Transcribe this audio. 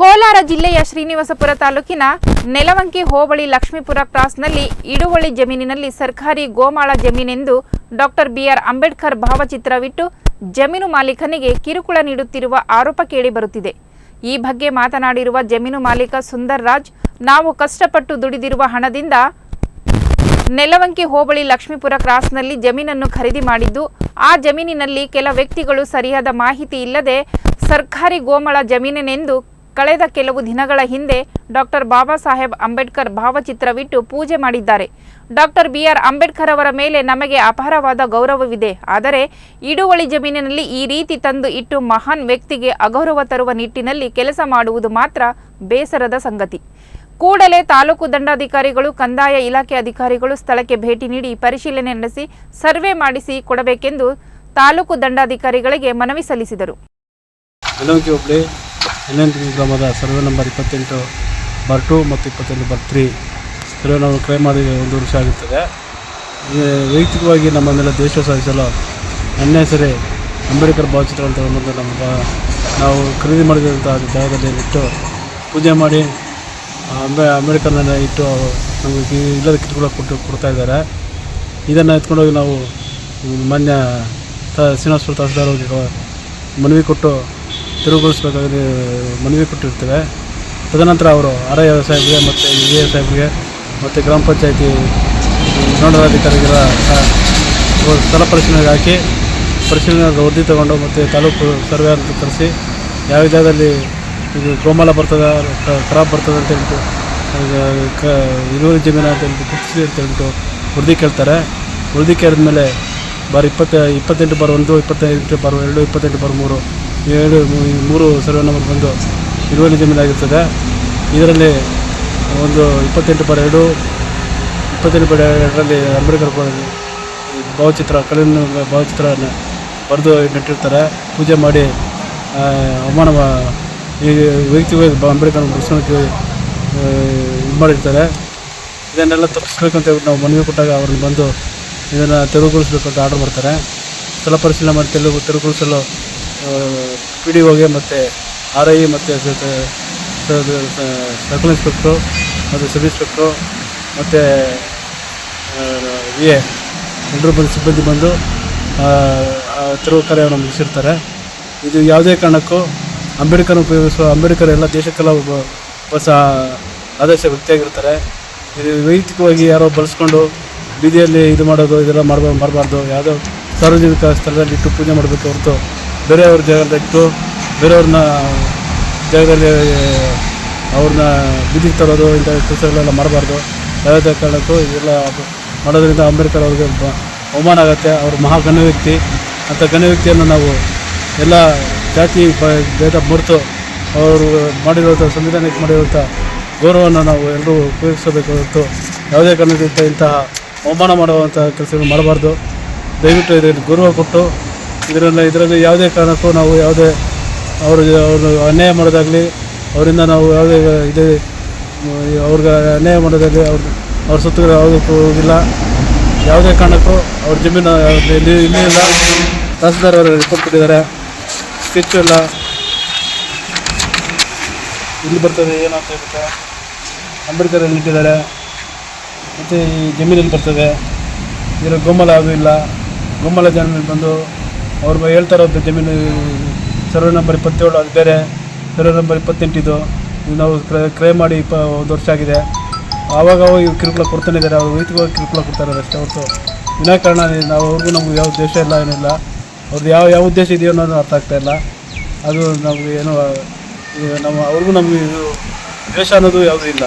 ಕೋಲಾರ ಜಿಲ್ಲೆಯ ಶ್ರೀನಿವಾಸಪುರ ತಾಲೂಕಿನ ನೆಲವಂಕಿ ಹೋಬಳಿ ಲಕ್ಷ್ಮೀಪುರ ಕ್ರಾಸ್ನಲ್ಲಿ ಇಡುವಳಿ ಜಮೀನಿನಲ್ಲಿ ಸರ್ಕಾರಿ ಗೋಮಾಳ ಜಮೀನೆಂದು ಡಾಕ್ಟರ್ ಬಿಆರ್ ಅಂಬೇಡ್ಕರ್ ಭಾವಚಿತ್ರವಿಟ್ಟು ಜಮೀನು ಮಾಲೀಕನಿಗೆ ಕಿರುಕುಳ ನೀಡುತ್ತಿರುವ ಆರೋಪ ಕೇಳಿಬರುತ್ತಿದೆ. ಈ ಬಗ್ಗೆ ಮಾತನಾಡಿರುವ ಜಮೀನು ಮಾಲೀಕ ಸುಂದರ್ ರಾಜ್, ನಾವು ಕಷ್ಟಪಟ್ಟು ದುಡಿದಿರುವ ಹಣದಿಂದ ನೆಲವಂಕಿ ಹೋಬಳಿ ಲಕ್ಷ್ಮೀಪುರ ಕ್ರಾಸ್ನಲ್ಲಿ ಜಮೀನನ್ನು ಖರೀದಿ ಮಾಡಿದ್ದು, ಆ ಜಮೀನಿನಲ್ಲಿ ಕೆಲ ವ್ಯಕ್ತಿಗಳು ಸರಿಯಾದ ಮಾಹಿತಿ ಇಲ್ಲದೆ ಸರ್ಕಾರಿ ಗೋಮಳ ಜಮೀನಿನೆಂದು ಕಳೆದ ಕೆಲವು ದಿನಗಳ ಹಿಂದೆ ಡಾಕ್ಟರ್ ಬಾಬಾ ಸಾಹೇಬ್ ಅಂಬೇಡ್ಕರ್ ಭಾವಚಿತ್ರವಿಟ್ಟು ಪೂಜೆ ಮಾಡಿದ್ದಾರೆ. ಡಾಕ್ಟರ್ ಬಿಆರ್ ಅಂಬೇಡ್ಕರ್ ಅವರ ಮೇಲೆ ನಮಗೆ ಅಪಾರವಾದ ಗೌರವವಿದೆ. ಆದರೆ ಇಡುವಳಿ ಜಮೀನಿನಲ್ಲಿ ಈ ರೀತಿ ತಂದು ಇಟ್ಟು ಮಹಾನ್ ವ್ಯಕ್ತಿಗೆ ಅಗೌರವ ತರುವ ನಿಟ್ಟಿನಲ್ಲಿ ಕೆಲಸ ಮಾಡುವುದು ಮಾತ್ರ ಬೇಸರದ ಸಂಗತಿ. ಕೂಡಲೇ ತಾಲೂಕು ದಂಡಾಧಿಕಾರಿಗಳು, ಕಂದಾಯ ಇಲಾಖೆ ಅಧಿಕಾರಿಗಳು ಸ್ಥಳಕ್ಕೆ ಭೇಟಿ ನೀಡಿ ಪರಿಶೀಲನೆ ನಡೆಸಿ ಸರ್ವೆ ಮಾಡಿಸಿ ಕೊಡಬೇಕೆಂದು ತಾಲೂಕು ದಂಡಾಧಿಕಾರಿಗಳಿಗೆ ಮನವಿ ಸಲ್ಲಿಸಿದರು. ಹೋಬಳಿ ಗ್ರಾಮದ ಸರ್ವೆ ನಂಬರ್ ಇಪ್ಪತ್ತೆಂಟು ಬರ್ ಟು ಮತ್ತು ಇಪ್ಪತ್ತೆಂಟು ಬರ್ ತ್ರೀ. ಸರ್ವೆ ನಾವು ಕ್ರೈ ಮಾಡಿ ಒಂದು ವರ್ಷ ಆಗುತ್ತದೆ. ವೈಯಕ್ತಿಕವಾಗಿ ನಮ್ಮ ಮೇಲೆ ದೇಶ ಸಾಧಿಸಲು ನನ್ನ ಸರಿ ಅಂಬೇಡ್ಕರ್ ಭಾವಚಿತ್ರ ಅಂತ ಒಂದು ನಮ್ಮ ನಾವು ಖರೀದಿ ಮಾಡಿದಂಥ ಜಾಗದಲ್ಲಿ ಇಟ್ಟು ಪೂಜೆ ಮಾಡಿ ಅಂಬೇ ಅಂಬೆ ಅಂಬೇಡ್ಕರ್ನ ಇಟ್ಟು ನಮಗೆ ಇಲ್ಲದ ಕಿರುಕುಳ ಕೊಟ್ಟು ಕೊಡ್ತಾ ಇದ್ದಾರೆ. ಇದನ್ನು ಎತ್ಕೊಂಡೋಗಿ ನಾವು ಮಾನ್ಯ ತ ಶ್ರೀನಿವಾಸಪುರ ತಹಸೀಲ್ದಾರ್ ಅವರಿಗೆ ಮನವಿ ಕೊಟ್ಟು ತಿರುಗಿಸ್ಬೇಕಾಗಿ ಮನವಿ ಕೊಟ್ಟಿರ್ತೇವೆ. ತದನಂತರ ಅವರು ಆರ್ ಐ ಸಾಹೇಬ್ರಿಗೆ ಮತ್ತು ಎ ಎ ಸಾಹೇಬ್ಗೆ ಮತ್ತು ಗ್ರಾಮ ಪಂಚಾಯತಿ ನೋಡಲಾಧಿಕಾರಿಗಳ ಸ್ಥಳ ಪರಿಶೀಲನೆಗೆ ಹಾಕಿ ಪರಿಶೀಲನೆ ವರದಿ ತಗೊಂಡು ಮತ್ತು ತಾಲೂಕು ಸರ್ವೆ ಅಂತ ಕರೆಸಿ ಯಾವ ಜಾಗದಲ್ಲಿ ಇದು ಗೋಮಾಲ ಬರ್ತದೆ ಖರಾಬ್ ಬರ್ತದೆ ಅಂತ ಹೇಳ್ಬಿಟ್ಟು ಕ, ಇಳುವರಿ ಜಮೀನು ಅಂತ ಹೇಳ್ಬಿಟ್ಟು ಗುರುತಿಸಿ ಅಂತ ಹೇಳ್ಬಿಟ್ಟು ವರದಿ ಕೇಳ್ತಾರೆ. ವರದಿ ಕೇಳಿದ್ಮೇಲೆ ಬಾರಿ ಇಪ್ಪತ್ತ, ಇಪ್ಪತ್ತೆಂಟು ಬಾರ್ ಒಂದು ಇಪ್ಪತ್ತೆಂಟು ಬಾರ್ ಎರಡು, ಇಪ್ಪತ್ತೆಂಟು ಬಾರ್ ಮೂರು ಏಳು ಮೂರು ಸರ್ವೆ ನಂಬರ್ ಬಂದು ಇಳುವರಿ ಜಮೀನಾಗಿರ್ತದೆ ಇದರಲ್ಲಿ ಒಂದು ಇಪ್ಪತ್ತೆಂಟು ಪಾಯಿಂಟ್ ಎರಡು, ಇಪ್ಪತ್ತೆಂಟು ಪಾಯಿಂಟ್ ಎರಡರಲ್ಲಿ ಅಂಬೇಡ್ಕರ್ ಭಾವಚಿತ್ರ, ಕಲ್ಲಿನ ಭಾವಚಿತ್ರವನ್ನು ಬರೆದು ನೆಟ್ಟಿರ್ತಾರೆ ಪೂಜೆ ಮಾಡಿ ಅವಮಾನ ಈ ವ್ಯಕ್ತಿ ಅಂಬೇಡ್ಕರ್ ಪ್ರಶ್ನಕ್ಕೆ ಇದು ಮಾಡಿರ್ತಾರೆ. ಇದನ್ನೆಲ್ಲ ತಪ್ಪಿಸ್ಬೇಕು ಅಂತ ನಾವು ಮನವಿ ಕೊಟ್ಟಾಗ ಅವ್ರನ್ನ ಬಂದು ಇದನ್ನು ತೆರವುಗೊಳಿಸ್ಬೇಕು ಅಂತ ಆರ್ಡರ್ ಮಾಡ್ತಾರೆ. ಸ್ಥಳ ಪರಿಶೀಲನೆ ಮಾಡಿ ತೆರವು, ತೆರವುಗೊಳಿಸಲು ಪಿ ಡಿ ಒಗೆ ಮತ್ತು ಆರ್ ಐ ಮತ್ತು ಸರ್ಕಲ್ ಇನ್ಸ್ಪೆಕ್ಟ್ರು ಮತ್ತು ಸಬ್ ಇನ್ಸ್ಪೆಕ್ಟ್ರು ಮತ್ತು ಎ ಎಲ್ಲರೂ ಬಂದು ಸಿಬ್ಬಂದಿ ಬಂದು, ಆ ಕಾರ್ಯವನ್ನು ಮುಗಿಸಿರ್ತಾರೆ. ಇದು ಯಾವುದೇ ಕಾರಣಕ್ಕೂ ಅಂಬೇಡ್ಕರ್ ಉಪಯೋಗಿಸುವ, ಅಂಬೇಡ್ಕರ್ ಎಲ್ಲ ದೇಶಕ್ಕೆಲ್ಲ ಒಬ್ಬ, ಹೊಸ ಆದರ್ಶ ವ್ಯಕ್ತಿಯಾಗಿರ್ತಾರೆ. ಇದು ವೈಯಕ್ತಿಕವಾಗಿ ಯಾರೋ ಬಳಸ್ಕೊಂಡು ಬೀದಿಯಲ್ಲಿ ಇದು ಮಾಡೋದು, ಇದೆಲ್ಲ ಮಾಡಬಾರ್ದು ಮಾಡಬಾರ್ದು. ಯಾವುದೋ ಸಾರ್ವಜನಿಕ ಸ್ಥಳದಲ್ಲಿ ಇಟ್ಟು ಪೂಜೆ ಮಾಡಬೇಕು ಹೊರತು ಬೇರೆಯವ್ರ ಜಾಗದಲ್ಲಿ ಇಟ್ಟು, ಬೇರೆಯವ್ರನ್ನ ಜಾಗದಲ್ಲಿ ಅವ್ರನ್ನ ಬೀದಿಗೆ ತರೋದು, ಇಂಥ ಕೆಲಸಗಳೆಲ್ಲ ಮಾಡಬಾರ್ದು. ಯಾವುದೇ ಕಾರಣಕ್ಕೂ ಇದೆಲ್ಲ ಮಾಡೋದ್ರಿಂದ ಅಂಬೇಡ್ಕರ್ ಅವ್ರಿಗೆ ಅವಮಾನ ಆಗುತ್ತೆ. ಅವರು ಮಹಾ ಗಣ್ಯ ವ್ಯಕ್ತಿ. ಅಂಥ ಗಣ್ಯ ವ್ಯಕ್ತಿಯನ್ನು ನಾವು ಎಲ್ಲ ಜಾತಿ ಭೇದ ಮರೆತು ಅವರು ಮಾಡಿರುವಂಥ ಸಂವಿಧಾನಕ್ಕೆ ಮಾಡಿರುವಂಥ ಗೌರವವನ್ನು ನಾವು ಎಲ್ಲರೂ ಉಪಯೋಗಿಸಬೇಕು ಹೊರತು ಯಾವುದೇ ಕಾರಣದಿಂದ ಇಂತಹ ಅವಮಾನ ಮಾಡುವಂಥ ಕೆಲಸಗಳು ಮಾಡಬಾರ್ದು. ದಯವಿಟ್ಟು ಇದರಲ್ಲಿ ಗೌರವ ಕೊಟ್ಟು ಇದರಲ್ಲಿ ಇದರಲ್ಲಿ ಯಾವುದೇ ಕಾರಣಕ್ಕೂ ನಾವು ಯಾವುದೇ ಅವರು ಅವರು ಅನ್ಯಾಯ ಮಾಡೋದಾಗಲಿ, ಅವರಿಂದ ನಾವು ಯಾವುದೇ ಇದು, ಅವ್ರಿಗೆ ಅನ್ಯಾಯ ಮಾಡೋದಾಗಲಿ ಅವ್ರ ಅವ್ರ ಸುತ್ತ ಯಾವುದಕ್ಕೂ ಇಲ್ಲ ಯಾವುದೇ ಕಾರಣಕ್ಕೂ ಅವ್ರ ಜಮೀನು ಇಲ್ಲಿ ಇಲ್ಲಿ ತಹಸೀಲ್ದಾರ್ ಅವರು ರಿಪೋರ್ಟ್ ಕೊಟ್ಟಿದ್ದಾರೆ. ಸ್ಕೆಚ್ ಇಲ್ಲ ಇಲ್ಲಿ ಬರ್ತದೆ, ಏನು ಅಂತ ಹೇಳ್ಬಿಟ್ಟು ಅಂಬೇಡ್ಕರ್ ಅಲ್ಲಿ ಇಟ್ಟಿದ್ದಾರೆ ಮತ್ತು ಈ ಜಮೀನಲ್ಲಿ ಬರ್ತದೆ. ಇದರ ಗೊಮ್ಮಲ ಅದು ಇಲ್ಲ. ಗೋಮಲ ಜಮೀನು ಬಂದು ಅವ್ರು ಹೇಳ್ತಾ ಇರೋದು ಜಮೀನು, ಸರ್ವೆ ನಂಬರ್ ಇಪ್ಪತ್ತೇಳು ಅದು ಬೇರೆ, ಸರ್ವೆ ನಂಬರ್ ಇಪ್ಪತ್ತೆಂಟಿದು. ಇದು ನಾವು ಕ್ರಯ ಮಾಡಿ ಇಪ್ಪ, ಒಂದು ವರ್ಷ ಆಗಿದೆ. ಆವಾಗ ಅವಾಗ ಕಿರುಕುಳ ಕೊಡ್ತಾನೆ ಇದ್ದಾರೆ ಅವ್ರು ವೈಯಕ್ತಿಕವಾಗಿ ಕಿರುಕುಳ ಕೊಡ್ತಾರೆ ಅಷ್ಟೇ ಹೊರತು. ವಿನಾಕಾರಣ ನಾವು ಅವ್ರಿಗೂ ನಮ್ಗೆ ಯಾವ ಉದ್ದೇಶ ಇಲ್ಲ, ಏನಿಲ್ಲ. ಅವ್ರದ್ದು ಯಾವ ಯಾವ ಉದ್ದೇಶ ಇದೆಯೋ ಅನ್ನೋದು ಅರ್ಥ ಆಗ್ತಾ ಇಲ್ಲ. ಅದು ನಮಗೆ ಏನು ನಮ್ಮ ಅವ್ರಿಗೂ ನಮಗೆ ಇದು ದ್ವೇಷ ಅನ್ನೋದು ಯಾವುದೂ ಇಲ್ಲ.